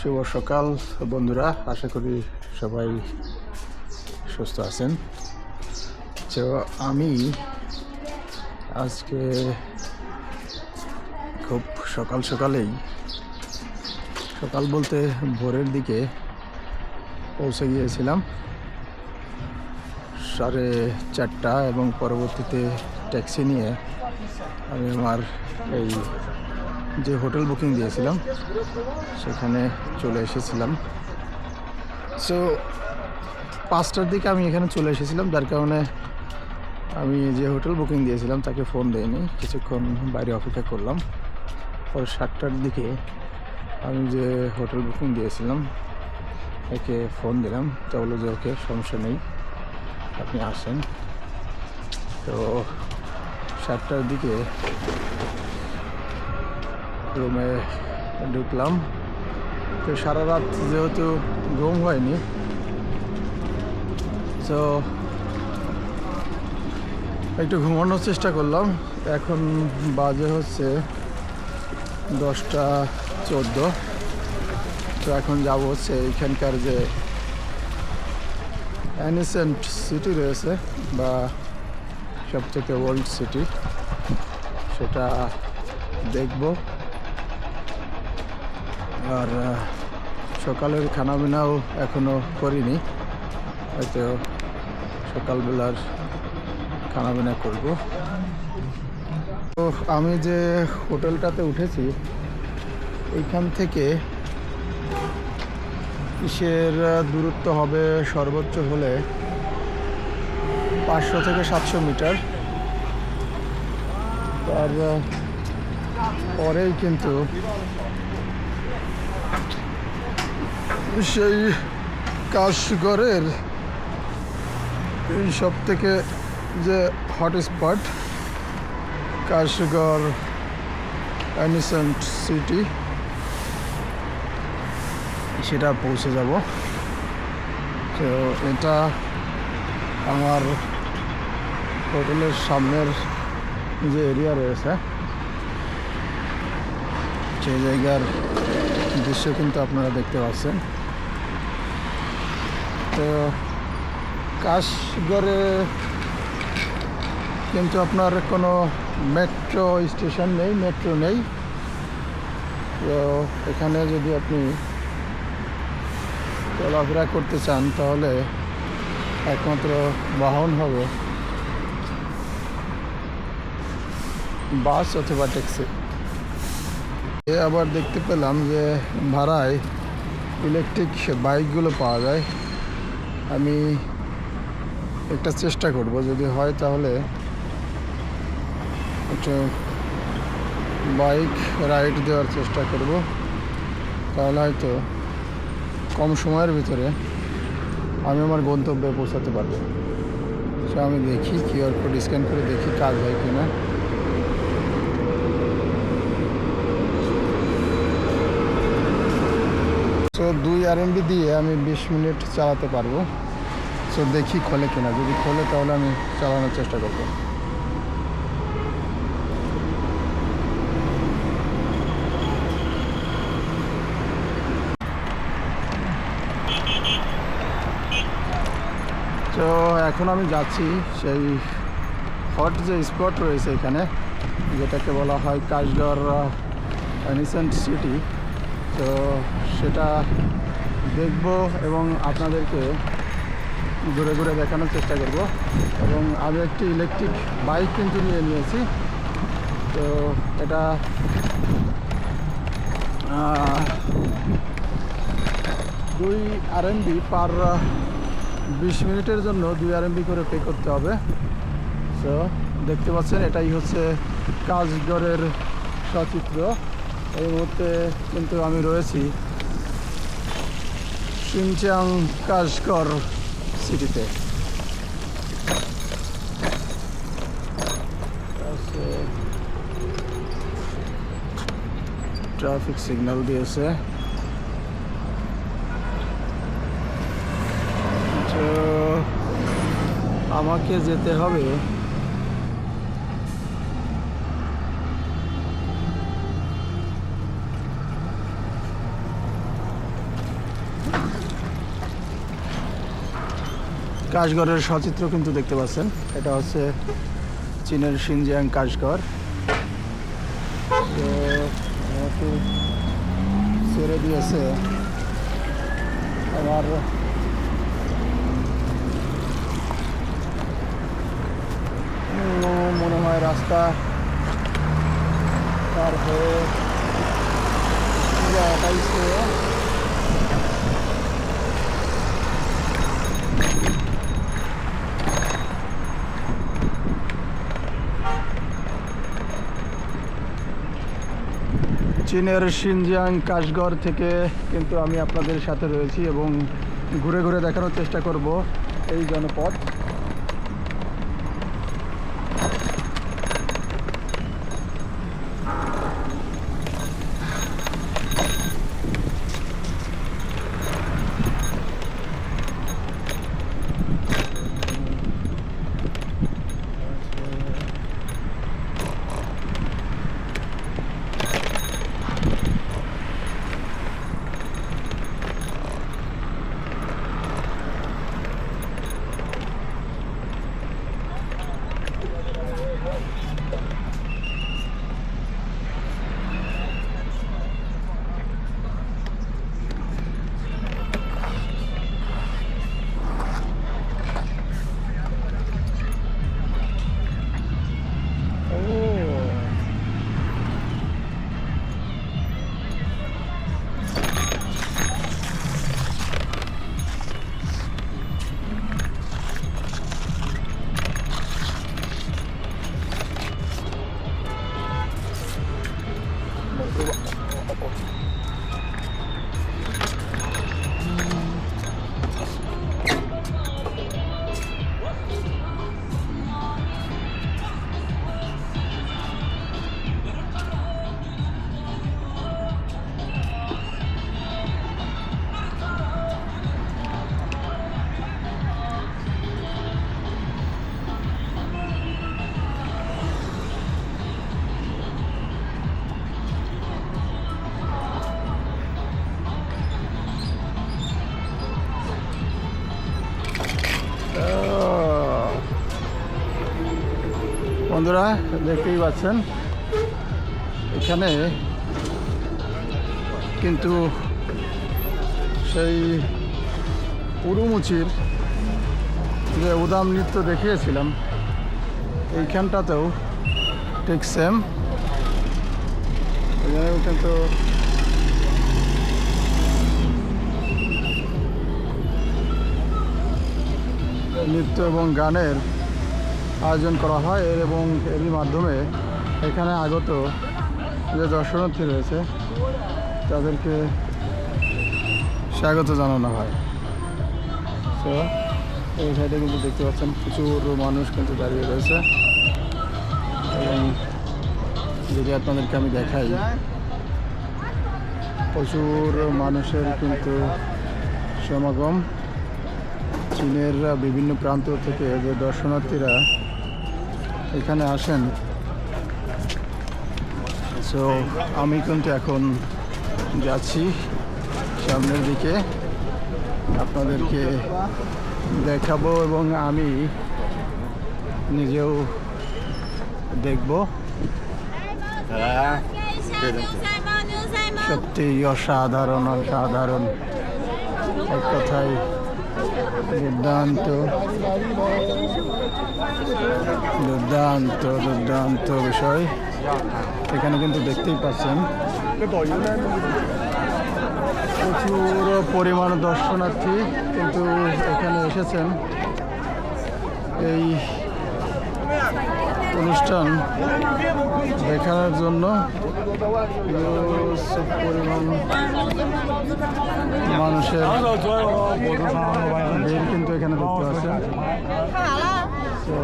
শুভ সকাল, বন্ধুরা। আশা করি সবাই সুস্থ আছেন। তো আমি আজকে খুব সকাল সকালেই, সকাল বলতে ভোরের দিকে পৌঁছে গিয়েছিলাম। সাড়ে চারটা এবং পরবর্তীতে ট্যাক্সি নিয়ে আমি আমার এই যে হোটেল বুকিং দিয়েছিলাম, সেখানে চলে এসেছিলাম। সো পাঁচটার দিকে আমি এখানে চলে এসেছিলাম, যার কারণে আমি যে হোটেল বুকিং দিয়েছিলাম, তাকে ফোন দেয়নি কিছুক্ষণ বাইরে অপেক্ষা করলাম। পরে সাতটার দিকে আমি যে হোটেল বুকিং দিয়েছিলাম, একে ফোন দিলাম। তা বলল যে, ওকে, সমস্যা নেই, আপনি আসেন। তো সাতটার দিকে রুমে ঢুকলাম। তো সারা রাত যেহেতু ঘুম হয়নি, তো একটু ঘুমানোর চেষ্টা করলাম। এখন বাজে হচ্ছে দশটা চোদ্দ। তো এখন যাব হচ্ছে এইখানকার যে অ্যানিসেন্ট সিটি রয়েছে বা সবথেকে ওল্ড সিটি, সেটা দেখব। আর সকালের খানা পিনাও এখনও করিনি। হয়তো সকালবেলার খানা পিনা করব। তো আমি যে হোটেলটাতে উঠেছি, এইখান থেকে কিসের দূরত্ব হবে সর্বোচ্চ হলে পাঁচশো থেকে সাতশো মিটার। তার পরেই কিন্তু সেই কাশগড়ের সব থেকে যে হটস্পট কাশগড় অ্যানিসেন্ট সিটি সেটা পৌঁছে যাব। তো এটা আমার হোটেলের সামনের যে এরিয়া রয়েছে, সেই জায়গার দৃশ্য কিন্তু আপনারা দেখতে পাচ্ছেন। তো কাশগড়ে কিন্তু আপনার কোনো মেট্রো স্টেশন নেই মেট্রো নেই। তো এখানে যদি আপনি চলাফেরা করতে চান, তাহলে একমাত্র বাহন হবে বাস অথবা ট্যাক্সি। আবার দেখতে পেলাম যে ভাড়ায় ইলেকট্রিক বাইকগুলো পাওয়া যায়। আমি একটা চেষ্টা করব, যদি হয় তাহলে একটু বাইক রাইড দেওয়ার চেষ্টা করব। তাহলে হয়তো কম সময়ের ভিতরে আমি আমার গন্তব্যে পৌঁছাতে পারব। সে আমি দেখি কিউআর কোড স্ক্যান করে দেখি কাজ হয় কিনা। সো দুই আর দিয়ে আমি বিশ মিনিট চালাতে পারব। সো দেখি খোলে কিনা। যদি খোলে, তাহলে আমি চালানোর চেষ্টা করব। তো এখন আমি যাচ্ছি সেই হট যে স্পট রয়েছে এখানে, যেটাকে বলা হয় কাশগড় অ্যানিসেন্ট সিটি তো সেটা দেখব এবং আপনাদেরকে ঘুরে ঘুরে দেখানোর চেষ্টা করব। এবং আমি একটি ইলেকট্রিক বাইক কিন্তু নিয়ে নিয়েছি। তো এটা দুই আরএমবি পার বিশ মিনিটের জন্য দুই আর আরএমবি করে পে করতে হবে। তো দেখতে পাচ্ছেন, এটাই হচ্ছে কাজগড়ের সচিত্র। এই মুহূর্তে কিন্তু আমি রয়েছি সিনচাং কাশগড় সিটিতে। ট্রাফিক সিগন্যাল দিয়েছে। আমাকে যেতে হবে। কাশগড়ের সচিত্র কিন্তু দেখতে পাচ্ছেন। এটা হচ্ছে চীনের সিনজিয়াং কাশগড়। তো ছেড়ে দিয়েছে। আমার মনে হয় রাস্তা পার হয়ে আটাইশে চীনের সিনজিয়াং কাশগড় থেকে কিন্তু আমি আপনাদের সাথে রয়েছি এবং ঘুরে ঘুরে দেখানোর চেষ্টা করব এই うわ বন্ধুরা, দেখতেই পাচ্ছেন। এখানে কিন্তু সেই উরুমুচির যে উদাম নৃত্য দেখিয়েছিলাম, এইখানটাতেও ঠিক সেম কিন্তু নৃত্য এবং গানের আয়োজন করা হয় এর এবং এরই মাধ্যমে এখানে আগত যে দর্শনার্থী রয়েছে, তাদেরকে স্বাগত জানানো হয়। তো এই সাইডে কিন্তু দেখতে পাচ্ছেন প্রচুর মানুষ কিন্তু দাঁড়িয়ে রয়েছে। এবং যদি আপনাদেরকে আমি দেখাই, প্রচুর মানুষের কিন্তু সমাগম। চীনের বিভিন্ন প্রান্ত থেকে যে দর্শনার্থীরা এখানে আসেন। সো আমি কিন্তু এখন যাচ্ছি সামনের দিকে। আপনাদেরকে দেখাবো এবং আমি নিজেও দেখব। সত্যি অসাধারণ অসাধারণ। এক কথায় দুর্দান্ত দুর্দান্ত দুর্দান্ত বিষয় এখানে কিন্তু দেখতেই পাচ্ছেন। প্রচুর পরিমাণ দর্শনার্থী কিন্তু এখানে এসেছেন। এই অনুষ্ঠান দেখার জন্য পরিমাণ মানুষের ভিড় কিন্তু এখানে দেখতে পাচ্ছেন। তো